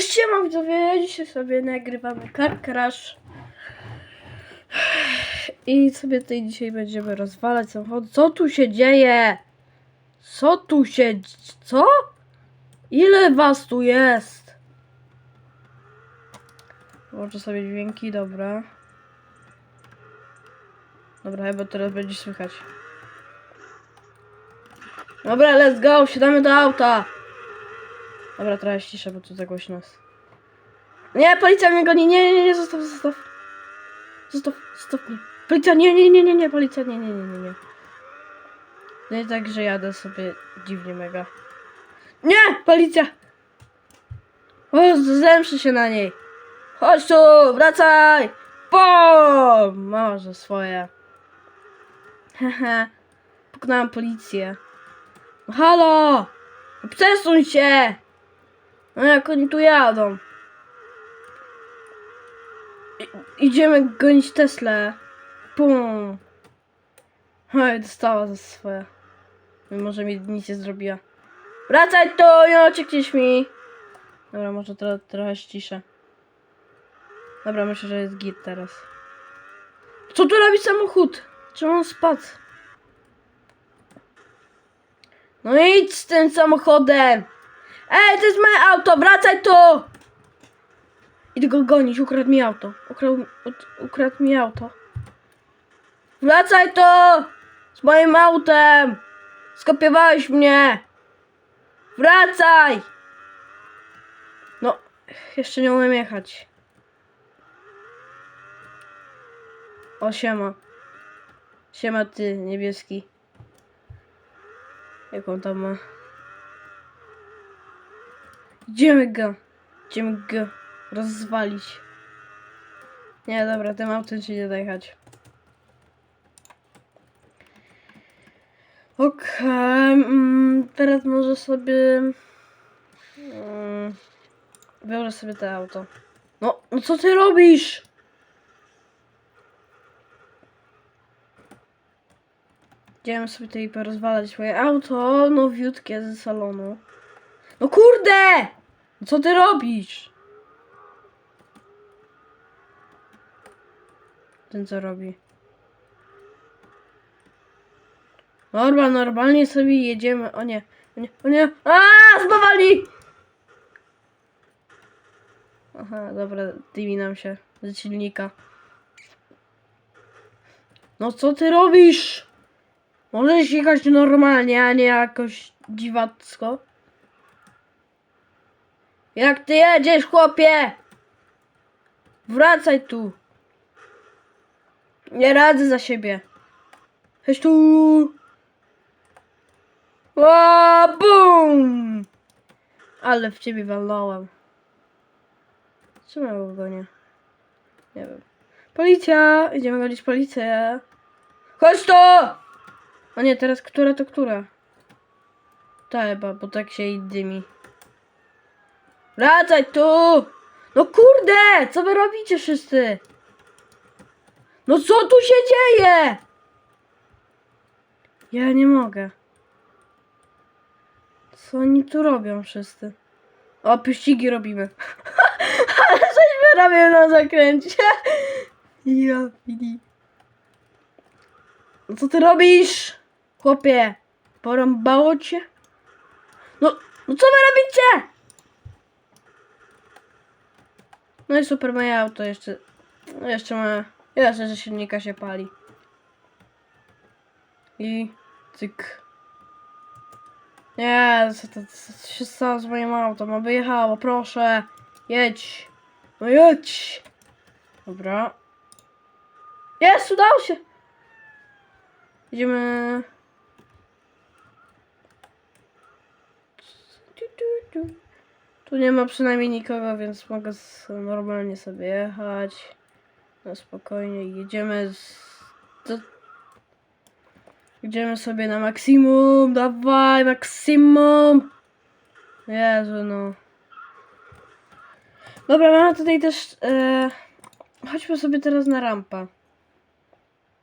No ściema widzowie, dzisiaj sobie nagrywamy Car Crash. I sobie tutaj dzisiaj będziemy rozwalać samochód. Co tu się dzieje? Co tu się... Co? Ile was tu jest? Włączę sobie dźwięki, dobra. Dobra, chyba teraz będzie słychać. Dobra, let's go, wsiadamy do auta. Dobra, trochę ściszę, bo tu za głośno jest. Nie, policja mnie goni, nie, nie, nie, zostaw, zostaw. Zostaw, zostaw mnie. Policja, nie, nie, nie, nie, nie, policja, nie, nie, nie, nie, nie. Nie tak, że jadę sobie dziwnie mega. Nie, policja! O, zemszę się na niej. Chodź tu, wracaj! Pom! Może swoje. Hehe. Puknąłem policję. No halo! No Przesuń się! No jak oni tu jadą? I, idziemy gonić Teslę. Pum. Oj, dostała za swoje. Mimo, że mi nic nie zrobiła. Wracaj tu, nie uciekniesz mi. Dobra, może tro, trochę ściszę. Dobra, myślę, że jest git teraz. Co tu robi samochód? Czemu on spadł? No idź z tym samochodem! Ej, to jest moje auto, wracaj tu! Idę go gonić, ukradł mi auto. Ukradł, ukradł mi auto. Wracaj tu! Z moim autem! Skopiowałeś mnie! Wracaj! No, jeszcze nie umiem jechać. O, siema. Siema ty, niebieski. Jak on tam ma? Idziemy go. Idziemy go rozwalić. Nie, dobra, tym autem się nie da jechać. Okej, mm, teraz może sobie... Mm, biorę sobie to auto. No, no co ty robisz? Chciałem sobie tutaj porozwalać moje auto nowiutkie ze salonu. No kurde! No Co ty robisz? Ten co robi? Dobra, normalnie sobie jedziemy. O nie, o nie, o nie. A, zbawali! Aha, dobra, dymi nam się z silnika. No co ty robisz? Możesz jechać normalnie, a nie jakoś dziwacko. Jak ty jedziesz, chłopie? Wracaj tu. Nie radzę za siebie. Chodź tu. O, bum! Ale w ciebie walnąłem. Czemu ja go gonię? Nie wiem. Policja! Idziemy gonić policję. Chodź tu! O nie, teraz która to która? Ta chyba, bo tak się i dymi. Wracaj tu! No kurde! Co wy robicie wszyscy? No co tu się dzieje? Ja nie mogę. Co oni tu robią wszyscy? O, pyścigi robimy. Ale żeśmy robią na zakręcie. Ja, widzi. No co ty robisz? Chłopie, porąbało cię? No, no co wy robicie? No i super, moje auto jeszcze, jeszcze ma, jeszcze, że silnika się pali. I cyk. Nie, co to, co się stało z moim autem? Aby jechało, proszę. Jedź. No jedź. Dobra. Jest, udało się. Idziemy. Tu, tu, tu. Tu nie ma przynajmniej nikogo, więc mogę normalnie sobie jechać. Na spokojnie jedziemy z... Do... Idziemy sobie na maksimum, dawaj maksimum. Jezu no. Dobra, mamy tutaj też... E... Chodźmy sobie teraz na rampę.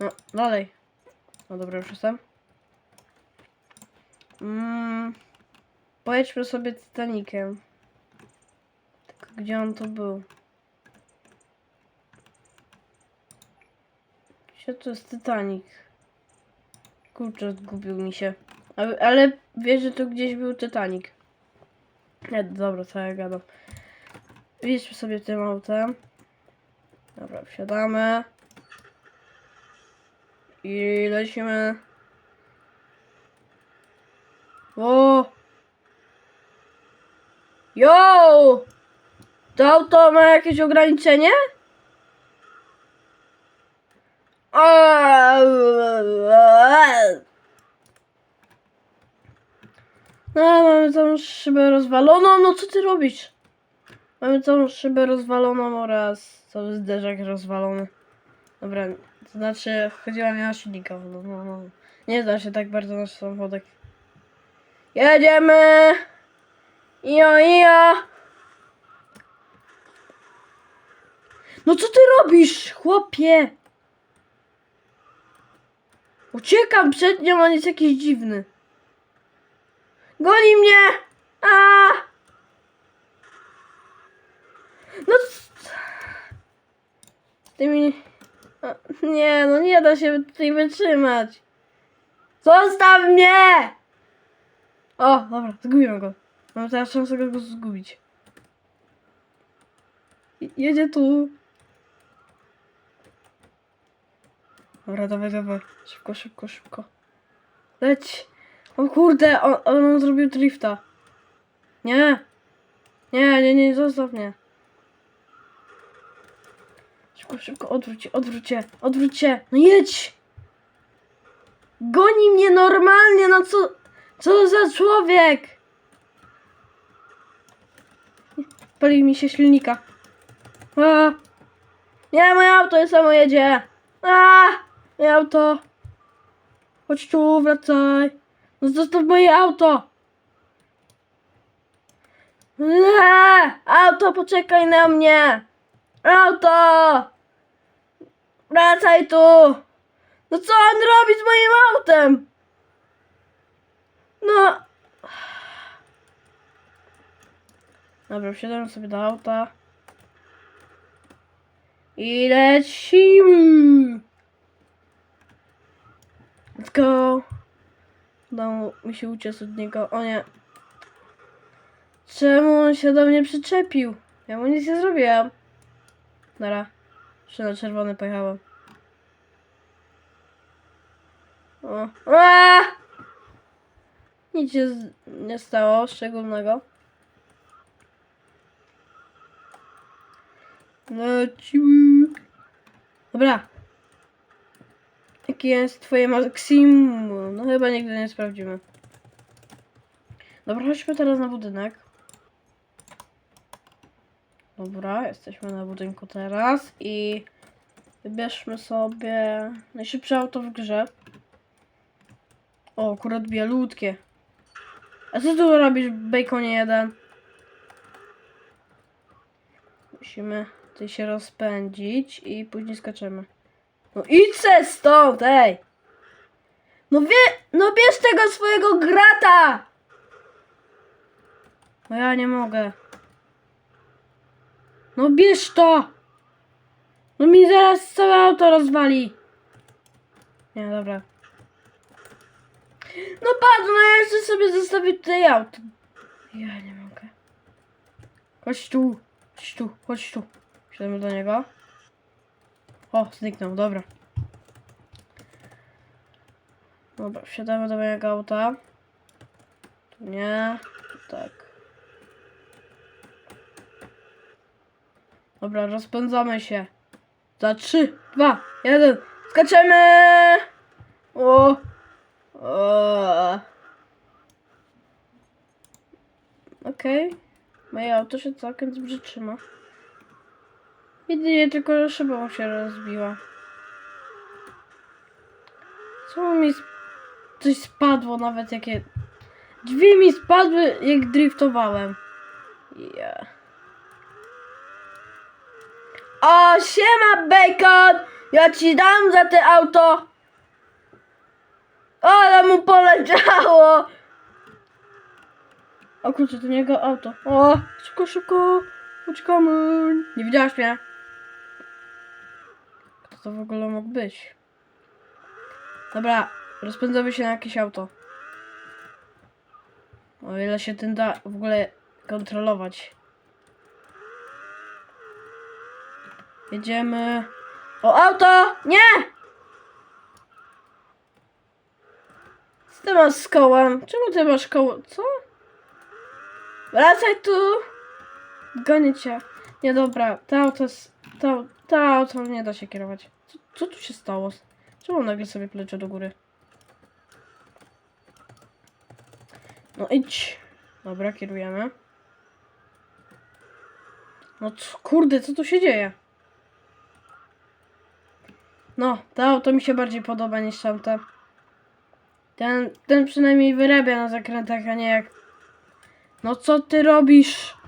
No, dalej. No dobra, już jestem. Mm, pojedźmy sobie Titanikiem. Gdzie on tu był? Gdzie to jest Titanic? Kurczę, zgubił mi się. Ale, ale wiesz, że tu gdzieś był Titanic. Nie, dobra, co ja gadam. Jedźmy sobie tym autem. Dobra, wsiadamy. I lecimy. O! Yo! To auto ma jakieś ograniczenie? No, mamy całą szybę rozwaloną. No co ty robisz? Mamy całą szybę rozwaloną oraz cały zderzak rozwalony. Dobra, to znaczy chodziła mi o silnika. No, no, no. Nie zna się tak bardzo nasz samochodek. Jedziemy! Ijo, ijo! No co ty robisz, chłopie? Uciekam przed nią, on jest jakiś dziwny. Goni mnie! A! No z tymi... Nie, no nie da się tutaj wytrzymać. Zostaw mnie! O, dobra, zgubiłem go. Mam teraz szansę go zgubić. Je- Jedzie tu. Dobra, dawaj, dawaj. Szybko, szybko, szybko. Leć. O kurde, on, on zrobił drifta. Nie. Nie, nie, nie, zostaw mnie. Szybko, szybko, odwróć się, odwróć się, odwróć się. No jedź. Goni mnie normalnie, no co, co za człowiek. Pali mi się silnika. A. Nie, moje auto jest samo jedzie. A, moje auto. Chodź tu, wracaj. No zostaw moje auto. Nie, auto, poczekaj na mnie. Auto. Wracaj tu. No co on robi z moim autem? No. Dobra, wsiadam sobie do auta. I lecimy. Let's go. Udało mi się uciec od niego. O nie. Czemu on się do mnie przyczepił? Ja mu nic nie zrobiłam. Nara. Jeszcze na czerwony pojechałem. O. A! Nic się nie stało szczególnego. Lecimy. Dobra. Jakie jest twoje maksimum? No chyba nigdy nie sprawdzimy. Dobra, chodźmy teraz na budynek. Dobra, jesteśmy na budynku teraz i wybierzmy sobie najszybsze auto w grze. O, akurat bielutkie. A co tu robisz, Baconie jeden? Musimy tutaj się rozpędzić i później skaczemy. No idź se stąd, ej! No wie, no bierz tego swojego grata! No ja nie mogę. No bierz to! No mi zaraz całe auto rozwali. Nie, dobra. No patrz, no ja jeszcze sobie zostawię tutaj auto. Ja nie mogę. Chodź tu, chodź tu, chodź tu. Siadamy do niego. O, zniknął, dobra. Dobra, wsiadamy do mojego auta. Tu nie, tak. Dobra, rozpędzamy się. Za 3, 2, 1, skaczemy! O! o. Okej. Moje auto się całkiem dobrze trzyma. Jedynie tylko szybą się rozbiła. Co mi sp- coś spadło nawet jakie... Drzwi mi spadły jak driftowałem. Ja. O, siema Bacon! Ja ci dam za te auto! Ale mu poleciało! O kurczę, to nie jego auto. O, szybko, szybko! Uciekamy. Nie widziałaś mnie? To w ogóle mógł być? Dobra, rozpędzamy się na jakieś auto. O ile się tym da w ogóle kontrolować. Jedziemy. O, auto! Nie! Co ty masz z kołem? Czemu ty masz koło? Co? Wracaj tu! Gonię cię. Nie, dobra, to auto jest... To auto nie da się kierować. Co, co tu się stało? Czemu nagle sobie plecze do góry? No idź. Dobra, kierujemy. No co, kurde, co tu się dzieje? No, to auto mi się bardziej podoba niż tamte. Ten, ten przynajmniej wyrabia na zakrętach, a nie jak... No co ty robisz?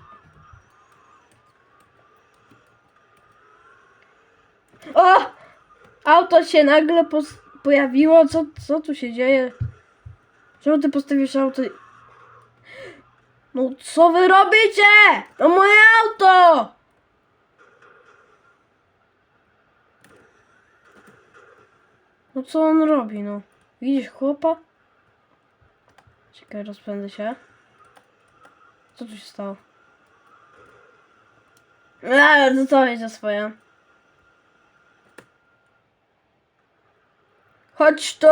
O! Auto się nagle pojawiło. Co, co tu się dzieje? Czemu ty postawisz auto? No co wy robicie? To moje auto! No co on robi, no? Widzisz chłopa? Czekaj, rozpędzę się. Co tu się stało? Eee, no to wiecie swoje. Chodź tu!